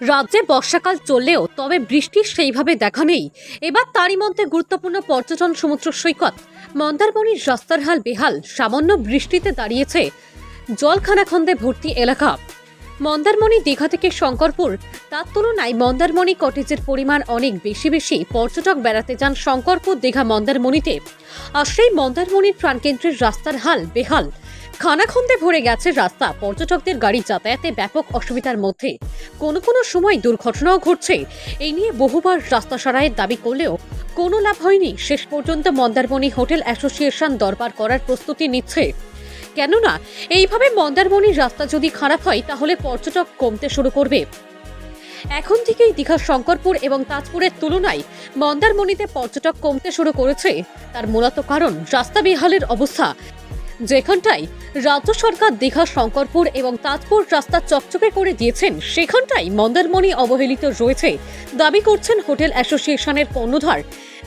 রাজ্যে বর্ষাকাল চললেও তবে বৃষ্টির সেইভাবে দেখা নেই। এবার তারই মধ্যে গুরুত্বপূর্ণ পর্যটন সমুদ্র সৈকত, মন্দারমণির রাস্তার হাল বেহাল, সামান্য বৃষ্টিতে দাঁড়িয়েছে জলখানাখন্দে ভর্তি এলাকা। মন্দারমণি দীঘা থেকে শঙ্করপুর, তার তুলনায় মন্দারমণি কটেজের পরিমাণ অনেক বেশি বেশি। পর্যটক বেড়াতে যান শঙ্করপুর দীঘা মন্দারমণিতে। আর সেই মন্দারমণির প্রাণকেন্দ্রের রাস্তার হাল বেহাল খানাখন্দে ভরে গেছে রাস্তা। পর্যটকদের গাড়ি যাতায়াতে ব্যাপক অসুবিধার মধ্যে। কোনো কোনো সময় দুর্ঘটনাও ঘটছে। এই নিয়ে বহুবার রাস্তা সারাইয়ের দাবি করলেও কোনো লাভ হয়নি। শেষ পর্যন্ত মন্দারমণি হোটেল অ্যাসোসিয়েশন দরবার করার প্রস্তুতি নিচ্ছে। কেননা, এইভাবে মন্দারমণির রাস্তা যদি খারাপ হয়, তাহলে পর্যটক কমতে শুরু করবে। এখন থেকেই দীঘার শঙ্করপুর এবং তাজপুরের তুলনায় মন্দারমণিতে পর্যটক কমতে শুরু করেছে। তার মূলত কারণ রাস্তা বেহালের অবস্থা। যেখানটায় রাজ্য সরকার দীঘা, শঙ্করপুর এবং তাজপুর রাস্তা চকচকে করে দিয়েছেন সেখানটাই মন্দারমণি অবহেলিত রয়েছে। দাবি করছেন হোটেল অ্যাসোসিয়েশনের কর্ণধার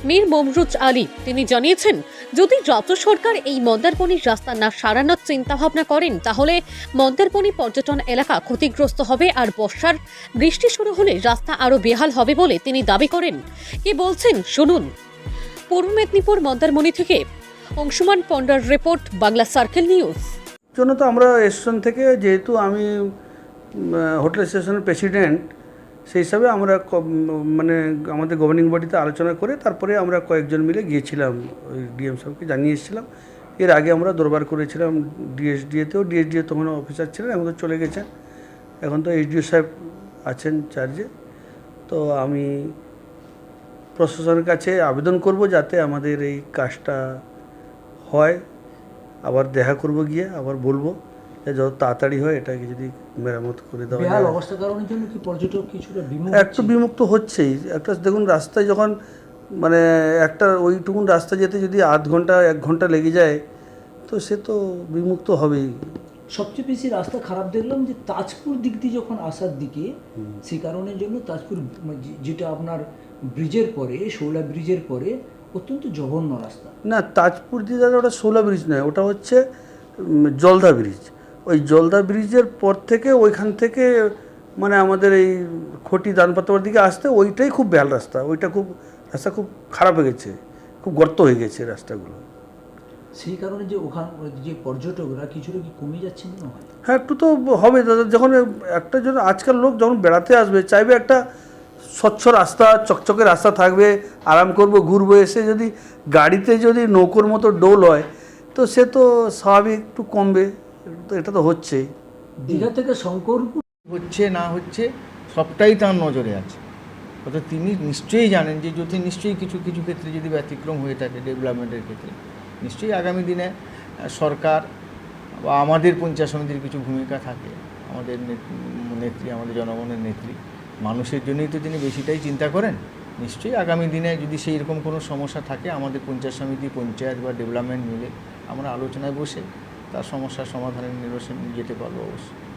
মীর মমরুজ আলী। তিনি জানিয়েছেন, যদি রাজ্য সরকার এই মন্দারমণির রাস্তা না সারানোর চিন্তাভাবনা করেন, তাহলে মন্দারমণি পর্যটন এলাকা ক্ষতিগ্রস্ত হবে আর বর্ষার বৃষ্টি শুরু হলে রাস্তা আরও বেহাল হবে বলে তিনি দাবি করেন। কি বলছেন, শুনুন। পূর্ব মেদিনীপুর মন্দারমণি থেকে অংশুমান পন্ডার রিপোর্ট, বাংলা সার্কেল নিউজ। জন্য তো আমরা স্টেশন থেকে যেহেতু আমি হোটেল স্টেশনের প্রেসিডেন্ট, সেই হিসাবে আমরা মানে আমাদের গভর্নিং বডিতে আলোচনা করে তারপরে আমরা কয়েকজন মিলে গিয়েছিলাম, ওই ডিএম সাহেবকে জানিয়ে এসেছিলাম। এর আগে আমরা দরবার করেছিলাম, ডিএসডিএতেও, ডিএসডিএ তখন অফিসার ছিলেন, এখন তো চলে গেছেন। এখন তো এইচডিও সাহেব আছেন চার্জে তো আমি প্রশাসনের কাছে আবেদন করব যাতে আমাদের এই কাজটা হয় আবার দেখা করব গিয়ে আবার বলব যে যত তাড়াতাড়ি হয় এটাকে যদি মেরামত করে দেওয়া যায়। অবস্থা কারণের জন্য কি পর্যটক কিছুটা বিমুখ একটু বিমুক্ত হচ্ছেই। একটা দেখুন রাস্তায় যখন মানে একটা ওইটুকুন রাস্তা যেতে যদি আধ ঘণ্টা এক ঘণ্টা লেগে যায় তো সে তো বিমুক্ত হবেই। সবচেয়ে বেশি রাস্তা খারাপ দেখলাম যে তাজপুর দিক দিয়ে যখন আসার দিকে সে কারণের জন্য তাজপুর যে- যেটা আপনার ব্রিজের পরে শৌলা ব্রিজের পরে অত্যন্ত জঘন্য রাস্তা। না তাজপুর দিয়ে দাদা ওটা সোলা ব্রিজ নয় ওটা হচ্ছে জলদা ব্রিজ। ওই জলদা ব্রিজের পর থেকে ওইখান থেকে মানে আমাদের এই খটি দানপাতার দিকে আসতে ওইটাই খুব বেহাল রাস্তা। ওইটা খুব রাস্তা খুব খারাপ হয়ে গেছে খুব গর্ত হয়ে গেছে রাস্তাগুলো। সেই কারণে যে ওখান যে পর্যটকরা কিছুটা কি কমে যাচ্ছে মনে হয়? হ্যাঁ একটু তো হবে। দাদা যখন একটা জন্য আজকাল লোক যখন বেড়াতে আসবে চাইবে একটা স্বচ্ছ রাস্তা চকচকে রাস্তা থাকবে আরাম করব ঘুরবো এসে যদি গাড়িতে যদি নৌকোর মতো ডোল হয় তো সে তো স্বাভাবিক একটু কমবে। তো এটা তো হচ্ছেই দীঘা থেকে শঙ্করপুর? হচ্ছে না হচ্ছে সবটাই তার নজরে আছে। অর্থাৎ তিনি নিশ্চয়ই জানেন যে যদি নিশ্চয়ই কিছু কিছু ক্ষেত্রে যদি ব্যতিক্রম হয়ে থাকে ডেভেলপমেন্টের ক্ষেত্রে। নিশ্চয়ই আগামী দিনে সরকার বা আমাদের পঞ্চায়েত সমিতির কিছু ভূমিকা থাকে। আমাদের নেত- নেত্রী, আমাদের জনগণের নেত্রী। মানুষের জন্যই তো তিনি বেশিটাই চিন্তা করেন। নিশ্চয়ই আগামী দিনে যদি সেই রকম কোনো সমস্যা থাকে, আমাদের পঞ্চায়েত সমিতি, পঞ্চায়েত বা ডেভেলপমেন্ট মিলে আমরা আলোচনায় বসে তার সমস্যার সমাধানের নিরসন যেতে পারব অবশ্যই।